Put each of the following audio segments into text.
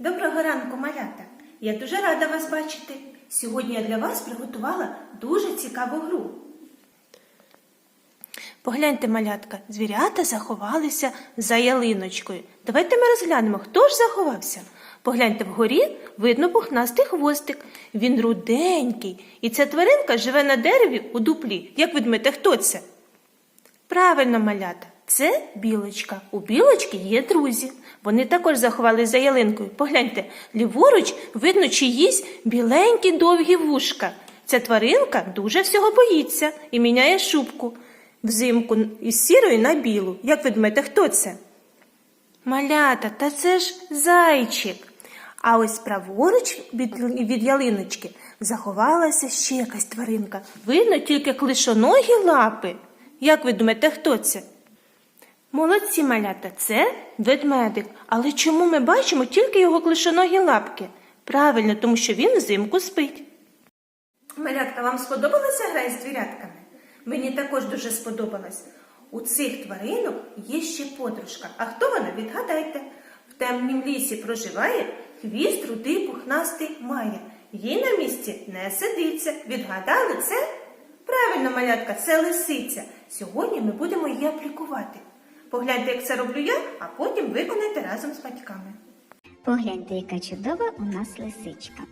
Доброго ранку, малята! Я дуже рада вас бачити. Сьогодні я для вас приготувала дуже цікаву гру. Погляньте, малятка, звірята заховалися за ялиночкою. Давайте ми розглянемо, хто ж заховався. Погляньте вгорі, видно пухнастий хвостик. Він руденький, і ця тваринка живе на дереві у дуплі. Як ви хто це? Правильно, малята, це білочка. У білочки є друзі. Вони також заховались за ялинкою. Погляньте, ліворуч видно чиїсь біленькі довгі вушка. Ця тваринка дуже всього боїться і міняє шубку взимку із сірої на білу. Як ви думаєте, хто це? Малята, та це ж зайчик. А ось праворуч від, від ялиночки заховалася ще якась тваринка. Видно тільки клишоногі лапи. Як ви думаєте, хто це? Молодці малята, це ведмедик. Але чому ми бачимо тільки його клишоногі лапки? Правильно, тому що він взимку спить. Малятка, вам сподобалася гра із звірятками? Мені також дуже сподобалась. У цих тваринок є ще подружка. А хто вона? Відгадайте. В темнім лісі проживає хвіст рудий пухнастий має. Їй на місці не сидиться. Відгадали це? Правильно, малятка, це лисиця. Сьогодні ми будемо її аплікувати. Погляньте, як це роблю я, а потім виконайте разом з батьками. Погляньте, яка чудова у нас лисичка.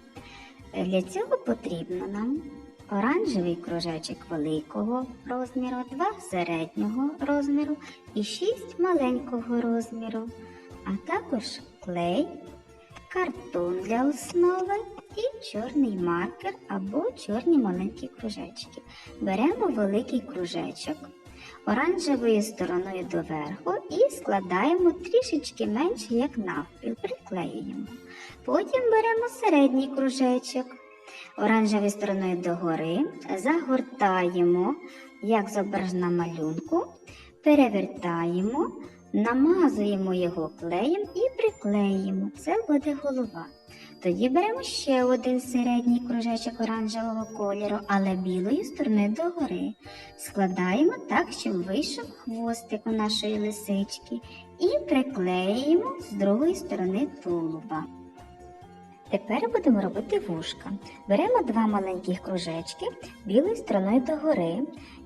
Для цього потрібно нам оранжевий кружечок великого розміру, два середнього розміру і шість маленького розміру, а також клей, картон для основи і чорний маркер або чорні маленькі кружечки. Беремо великий кружечок оранжевою стороною доверху і складаємо трішечки менше, як навпіл, приклеюємо. Потім беремо середній кружечок, оранжевою стороною догори, загортаємо, як зображено на малюнку, перевертаємо, намазуємо його клеєм і приклеїмо. Це буде голова. Тоді беремо ще один середній кружечок оранжевого кольору, але білою стороною догори. Складаємо так, щоб вийшов хвостик у нашої лисички, і приклеїмо з другої сторони тулуба. Тепер будемо робити вушка. Беремо два маленьких кружечки білою стороною догори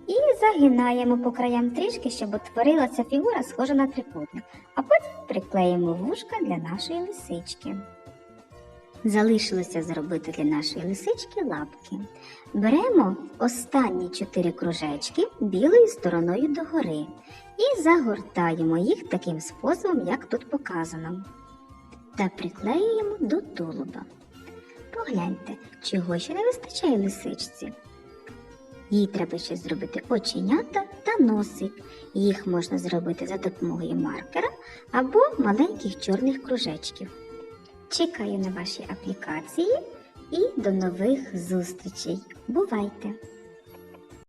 і загинаємо по краям трішки, щоб утворилася фігура, схожа на трикутник, а потім приклеїмо вушка для нашої лисички. Залишилося зробити для нашої лисички лапки. Беремо останні чотири кружечки білою стороною догори і загортаємо їх таким способом, як тут показано, та приклеюємо до тулуба. Погляньте, чого ще не вистачає лисичці. Їй треба ще зробити оченята та носик. Їх можна зробити за допомогою маркера або маленьких чорних кружечків. Чекаю на ваші аплікації і до нових зустрічей. Бувайте!